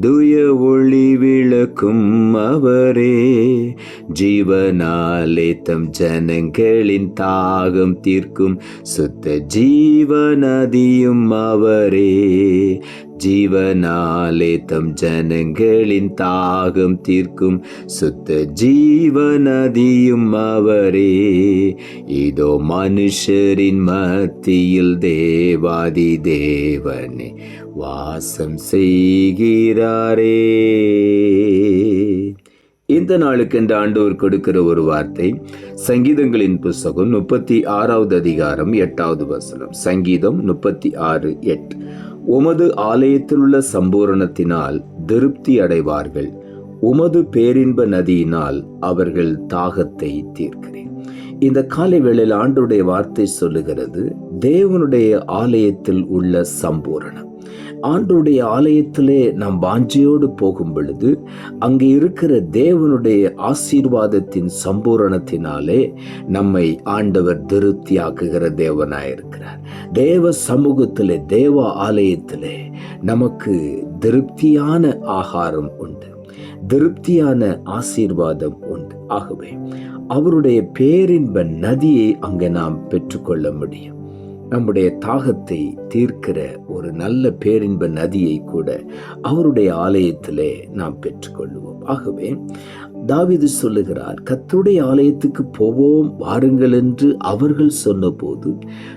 துய ஒளி விளக்கும் அவரே. ஜீவனாலே தம் ஜனங்களின் தாகம் தீர்க்கும் சுத்த ஜீவநதியும் அவரே. ஜீவனாலே தம் ஜனங்களின் தாகம் தீர்க்கும் சுத்த ஜீவநதியும் அவரே. இதோ மனுஷரின் மத்தியில் தேவாதி தேவனே வாசம் செய்கிறாரே. இந்த நாளுக்கு இந்த ஆண்டவர் கொடுக்கிற ஒரு வார்த்தை சங்கீதங்களின் புஸ்தகம் முப்பத்தி ஆறாவது அதிகாரம் எட்டாவது வசனம். சங்கீதம் முப்பத்தி ஆறு எட்டு. உமது ஆலயத்திலுள்ள சம்பூரணத்தினால் திருப்தி அடைவார்கள் உமது பேரின்ப நதியினால் அவர்கள் தாகத்தை தீர்க்கிறேன். இந்த காலை வேளையில் ஆண்டுடைய வார்த்தை சொல்லுகிறது தேவனுடைய ஆலயத்தில் உள்ள சம்பூரணம். ஆண்டுடைய ஆலயத்திலே நாம் வாஞ்சையோடு போகும் பொழுது அங்கே இருக்கிற தேவனுடைய ஆசீர்வாதத்தின் சம்பூரணத்தினாலே நம்மை ஆண்டவர் திருப்தியாக்குகிற தேவனாயிருக்கிறார். தேவ சமூகத்திலே தேவ ஆலயத்திலே நமக்கு திருப்தியான ஆகாரம் உண்டு. திருப்தியான ஆசீர்வாதம் உண்டு. ஆகவே அவருடைய பேரின்ப நதியை அங்கே நாம் பெற்றுக்கொள்ள முடியும். நம்முடைய தாகத்தை தீர்க்கிற ஒரு நல்ல பேரின்ப நதியை கூட அவருடைய ஆலயத்திலே நாம் பெற்றுக்கொள்வோம் ஆகவே தாவிது சொல்லுகிறார் கத்துடைய ஆலயத்துக்கு போவோம் வாருங்கள் என்று அவர்கள் சொன்னபோது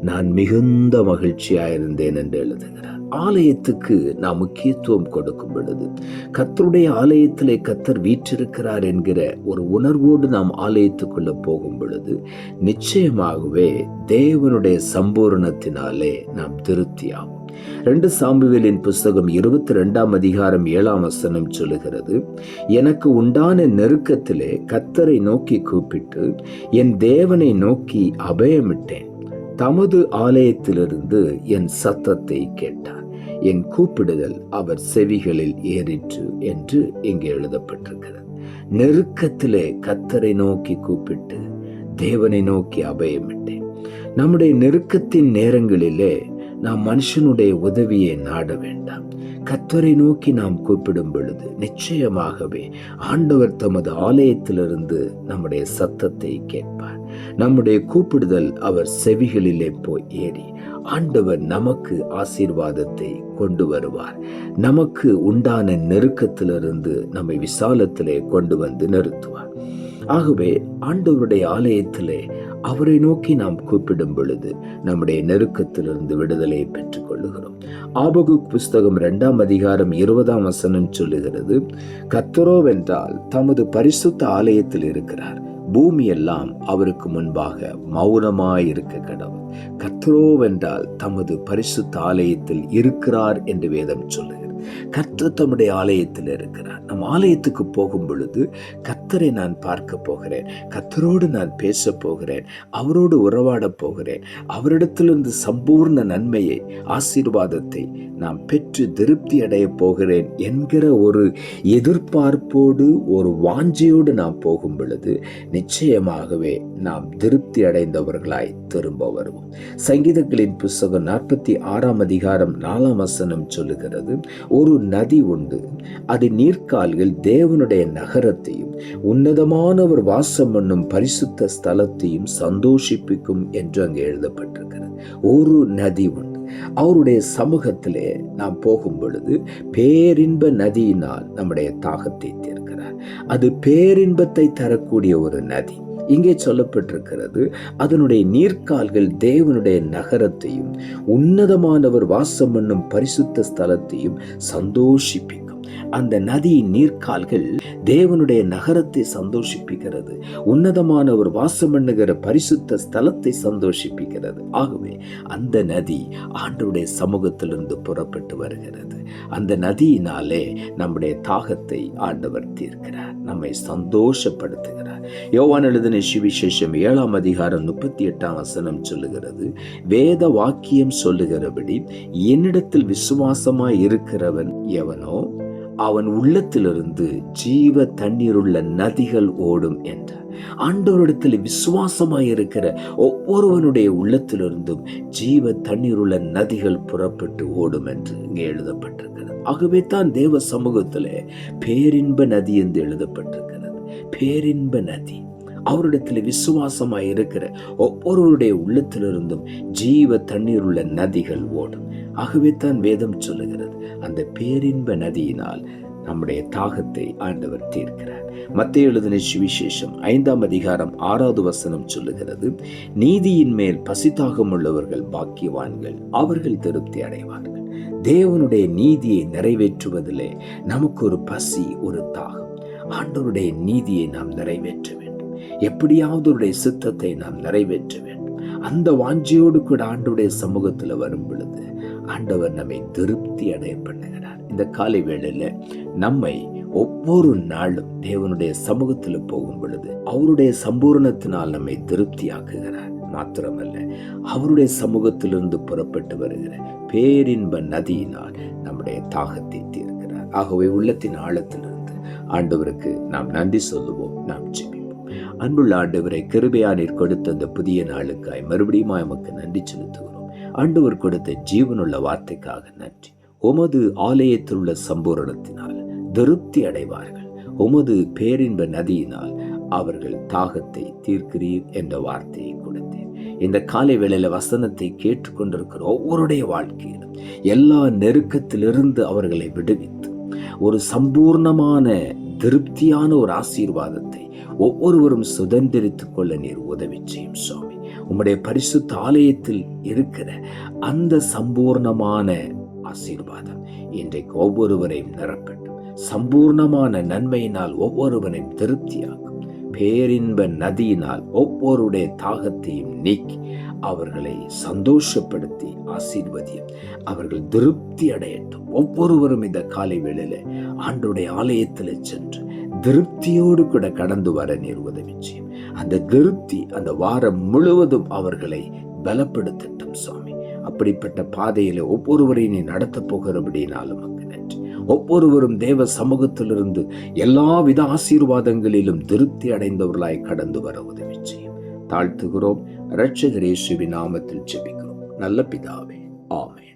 நான் மிகுந்த மகிழ்ச்சியாயிருந்தேன் என்று எழுதுகிறார். ஆலயத்துக்கு நாம் முக்கியத்துவம் கொடுக்கும் பொழுது கத்தருடைய ஆலயத்திலே கத்தர் வீற்றிருக்கிறார் என்கிற ஒரு உணர்வோடு நாம் ஆலயத்துக்குள்ள போகும் பொழுது நிச்சயமாகவே தேவனுடைய சம்பூரணத்தினாலே நாம் திருப்தியாகும் ரெண்டு சாம்புவேலின் புஸ்தகம் இருபத்தி ரெண்டாம் அதிகாரம் ஏழாம் வசனம் சொல்லுகிறது எனக்கு உண்டான நெருக்கத்திலே கத்தரை நோக்கி கூப்பிட்டு என் தேவனை நோக்கி அபயமிட்டேன். தமது ஆலயத்திலிருந்து என் சத்தத்தை கேட்டார். என் கூப்பிடுதல் அவர் செவிகளில் ஏறிற்று என்று இங்கே எழுதப்பட்டிருக்கிறது. நெருக்கத்திலே கத்தரை நோக்கி கூப்பிட்டு தேவனை நோக்கி அபயமிட்டேன் நம்முடைய நெருக்கத்தின் நேரங்களிலே நாம் மனுஷனுடைய உதவியை நாட வேண்டாம். கத்தரை நோக்கி நாம் கூப்பிடும் பொழுது நிச்சயமாகவே ஆண்டவர் தமது ஆலயத்திலிருந்து நம்முடைய சத்தத்தை கேட்பார். நம்முடைய கூப்பிடுதல் அவர் செவிகளிலே போய் ஏறி ஆண்டவர் நமக்கு ஆசீர்வாதத்தை கொண்டு வருவார். நமக்கு உண்டான நெருக்கத்திலிருந்து நம்மை விசாலத்திலே கொண்டு வந்து நிறுத்துவார். ஆகவே ஆண்டவருடைய ஆலயத்திலே அவரை நோக்கி நாம் கூப்பிடும் பொழுது நம்முடைய நெருக்கத்திலிருந்து விடுதலையை பெற்றுக் கொள்ளுகிறோம். ஆபகு புஸ்தகம் இரண்டாம் அதிகாரம் இருபதாம் வசனம் சொல்லுகிறது கத்தரோவென்றால் தமது பரிசுத்த ஆலயத்தில் இருக்கிறார். பூமி எல்லாம் அவருக்கு முன்பாக மௌனமாயிருக்க கடவுள். கத்ரோவென்றால் தமது பரிசுத்த ஆலயத்தில் இருக்கிறார் என்று வேதம் சொல்லுகிறது. கர்த்தர் தம்முடைய ஆலயத்தில் இருக்கிறார். நம் ஆலயத்துக்கு போகும் பொழுது கத்தரை நான் பார்க்க போகிறேன். கத்தரோடு நான் பேச போகிறேன். அவரோடு உறவாட போகிறேன். அவரிடத்திலிருந்து சம்பூர்ண நன்மையை ஆசீர்வாதத்தை நாம் பெற்று திருப்தி அடைய போகிறேன் என்கிற ஒரு எதிர்பார்ப்போடு ஒரு வாஞ்சியோடு நாம் போகும் பொழுது நிச்சயமாகவே நாம் திருப்தி அடைந்தவர்களாய் திரும்ப வருவோம். சங்கீதங்களின் புஸ்தகம் நாற்பத்தி ஆறாம் அதிகாரம் நாலாம் வசனம் சொல்லுகிறது ஒரு நதி உண்டு. அது நீர்க்கால்கள் தேவனுடைய நகரத்தையும் உன்னதமானவர் வாசம் பண்ணும் பரிசுத்த ஸ்தலத்தையும் சந்தோஷிப்பிக்கும் என்று அங்கே எழுதப்பட்டிருக்கிறது. ஒரு நதி உண்டு. அவருடைய சமூகத்திலே நாம் போகும் பொழுது பேரின்ப நதியினால் நம்முடைய தாகத்தை தீர்க்கும் அது பேரின்பத்தை தரக்கூடிய ஒரு நதி. இங்கே சொல்லப்பட்டிருக்கிறது அதனுடைய நீர்க்கால்கள் தேவனுடைய நகரத்தையும் உன்னதமானவர் வாசம் பண்ணும் பரிசுத்த ஸ்தலத்தையும் சந்தோஷிப்பி. அந்த நதியின் நீர்க்கால்கள் தேவனுடைய நகரத்தை சந்தோஷிப்பிக்கிறது. உன்னதமான ஒரு வாசம் பண்ணுகிற பரிசுத்த ஸ்தலத்தை சந்தோஷிப்பிக்கிறது. ஆகவே அந்த நதி ஆண்டவருடைய சமூகத்திலிருந்து புறப்பட்டு வருகிறது. அந்த நதியினாலே நம்முடைய தாகத்தை ஆண்டவர் தீர்க்கிறார். நம்மை சந்தோஷப்படுத்துகிறார். யோவான் எழுதின சுவிசேஷம் ஏழாம் அதிகாரம் முப்பத்தி எட்டாம் வசனம் சொல்லுகிறது வேத வாக்கியம் சொல்லுகிறபடி என்னிடத்தில் விசுவாசமாய் இருக்கிறவன் எவனோ அவன் உள்ளத்திலிருந்து ஜீவ தண்ணீருள்ள நதிகள் ஓடும் என்றார். ஆண்டவரிடத்தில் விசுவாசமாய் இருக்கிற ஒவ்வொருவனுடைய உள்ளத்திலிருந்தும் ஜீவ தண்ணீருள்ள நதிகள் புறப்பட்டு ஓடும் என்று இங்கே எழுதப்பட்டிருக்கிறது. ஆகவே தான் தேவ சமூகத்தில் பேரின்ப நதி என்று எழுதப்பட்டிருக்கிறது. பேரின்ப நதி. அவரிடத்தில் விசுவாசமாய் இருக்கிற ஒவ்வொருவருடைய உள்ளத்திலிருந்தும் ஜீவ தண்ணீர் உள்ள நதிகள் ஓடும். ஆகவே தான் வேதம் சொல்லுகிறது. அந்த பேரின்ப நதியினால் நம்முடைய தாகத்தை ஆண்டவர் தீர்க்கிறார். மத்திய எழுதின சுவிசேஷம் ஐந்தாம் அதிகாரம் ஆறாவது வசனம் சொல்லுகிறது நீதியின் மேல் பசித்தாகம் உள்ளவர்கள் பாக்கியவான்கள் அவர்கள் திருப்தி அடைவார்கள். தேவனுடைய நீதியை நிறைவேற்றுவதிலே நமக்கு ஒரு பசி ஒரு தாகம். ஆண்டவருடைய நீதியை நாம் நிறைவேற்ற வேண்டும். எப்படியாவது சித்தத்தை நாம் நிறைவேற்ற வேண்டும். அந்த வாஞ்சியோடு கூட ஆண்டுடைய சமூகத்தில் வரும் பொழுது ஆண்டவர் நம்மை திருப்தி அடைய பண்ணுகிறார். இந்த காலை வேளையில் நம்மை ஒவ்வொரு நாளும் தேவனுடைய சமூகத்தில் போகும் பொழுது அவருடைய சம்பூர்ணத்தினால் நம்மை திருப்தியாக்குகிறார். மாத்திரமல்ல அவருடைய சமூகத்திலிருந்து புறப்பட்டு வருகிற பேரின்ப நதியினால் நம்முடைய தாகத்தை தீர்க்கிறார். ஆகவே உள்ளத்தின் ஆழத்திலிருந்து ஆண்டவருக்கு நாம் நன்றி சொல்லுவோம் நாம் ஜெபிப்போம். அன்புள்ள ஆண்டவரை கிருபையானீர் கொடுத்த அந்த புதிய நாளுக்காய் மறுபடியும் எமக்கு நன்றி செலுத்துகிறோம். ஆண்டவர் கொடுத்த ஜீவனுள்ள வார்த்தைக்காக நன்றி. உமது ஆலயத்தில் உள்ள சம்பூரணத்தினால் திருப்தி அடைவார்கள். உமது பேரின்ப நதியினால் அவர்கள் தாகத்தை தீர்க்கிறீர் என்ற வார்த்தையை கொடுத்தேன். இந்த காலை வேளையில வசனத்தை கேட்டுக்கொண்டிருக்கிற ஒவ்வொருடைய வாழ்க்கையிலும் எல்லா நெருக்கத்திலிருந்து அவர்களை விடுவித்து ஒரு சம்பூர்ணமான திருப்தியான ஒரு ஆசீர்வாதத்தை ஒவ்வொருவரும் சுதந்திரித்துக் கொள்ள நீர் உதவி செய்யும் சுவாமி. உம்முடைய பரிசுத்த ஆலயத்தில் இருக்கிற அந்த சம்பூர்ணமான ஆசீர்வாதம் இன்றைக்கு ஒவ்வொருவரையும் நிரப்பட்டும். சம்பூர்ணமான நன்மையினால் ஒவ்வொருவரையும் திருப்தியாக்கும். பேரின்ப நதியினால் ஒவ்வொருடைய தாகத்தையும் நீக்கி அவர்களை சந்தோஷப்படுத்தி ஆசீர்வதியும். அவர்கள் திருப்தி அடையட்டும். ஒவ்வொருவரும் இந்த காலை வேளையில ஆண்டுடைய ஆலயத்தில் சென்று திருப்தியோடு கூட கடந்து வர நீர் உதவி செய்யும். அந்த திருப்தி அந்த வாரம் முழுவதும் அவர்களை பலப்படுத்தட்டும் சுவாமி. அப்படிப்பட்ட பாதையில ஒவ்வொருவரையும் நீ நடத்த போகிறபடினாலும் உமக்கு நன்றி. ஒவ்வொருவரும் தேவ சமூகத்திலிருந்து எல்லாவித ஆசீர்வாதங்களிலும் திருப்தி அடைந்தவர்களாய் கடந்து வர உதவி செய்யும். தாழ்த்துகிறோம். இரட்சகரேசுவின் நாமத்தில் ஜெபிக்கிறோம். நல்ல பிதாவே. ஆமே